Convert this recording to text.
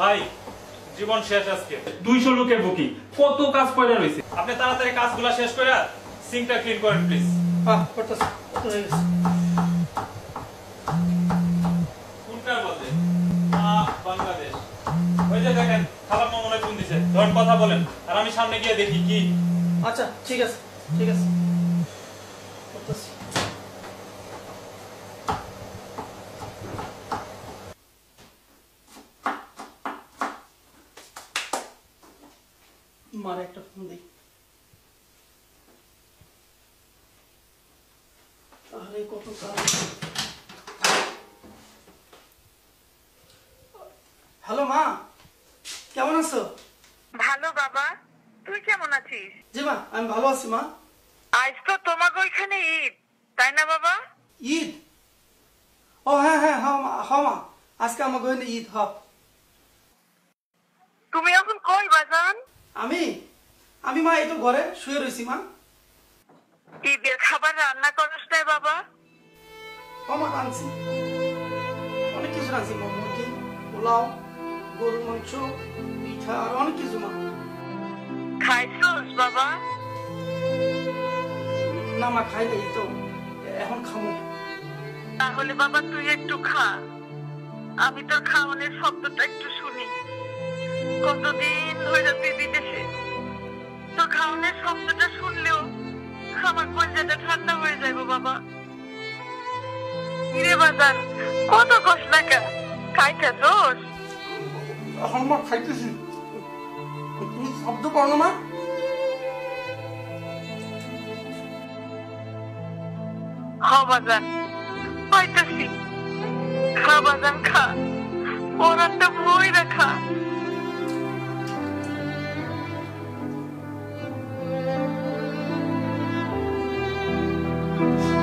Vai! জীবন শেষ আজকে। দুইশো লোকের বুকিং। কত কাজ পড়ে রয়েছে? আপনি তাড়াতাড়ি কাজগুলা শেষ করে সিঙ্কটা ক্লিন করেন প্লিজ হ্যাঁ করতেছি বাংলাদেশ। ওই যে দেখেন খালাম মনে ফোন দিছে। ধরুন কথা বলেন আর আমি সামনে গিয়ে দেখি কি। আচ্ছা ঠিক আছে ঠিক আছে। মারে একটা ফোন দিই। আরে কত কাজ? হ্যালো মা? কেমন আছো? ভালো বাবা। তুই কেমন আছিস? জি মা আমি ভালো আছি মা। আজ তো তোমাকে ওইখানে ঈদ তাই না বাবা? ঈদ? ও হ্যাঁ হ্যাঁ হ্যাঁ মা হ্যাঁ মা। আজকে আমার গহিনে ঈদ হ তুমি এখন কই বাজান? আমি? আমি মা এই তো ঘরে শুয়ে রয়েছি মা। ঈদের খাবার রান্না করস নাই বাবা? ও মা রাঁধছি অনেক কিছু রাঁধছি মা মুরগি পোলাও গরুর মাংস পিঠা আর অনেক কিছু মা। খাইছস বাবা? না মা খাই নাই তো। এখন খাব তাহলে বাবা তুই একটু খা। আমি তোর খাওয়ানোর শব্দটা একটু শুনি। কতদিন তুই খাওয়ানোর শব্দটা শুনলেও আমার কলজাটা ঠান্ডা হয়ে যাবে বাবা। বাজার কত কষ্ট লাগা। খাইতেছস এখন মা খাইতেছি। তুমি শব্দ পাও না মা? হ বাজান পাইতেছি। খা বাজান খা। ওরাটা বই রাখা Amen.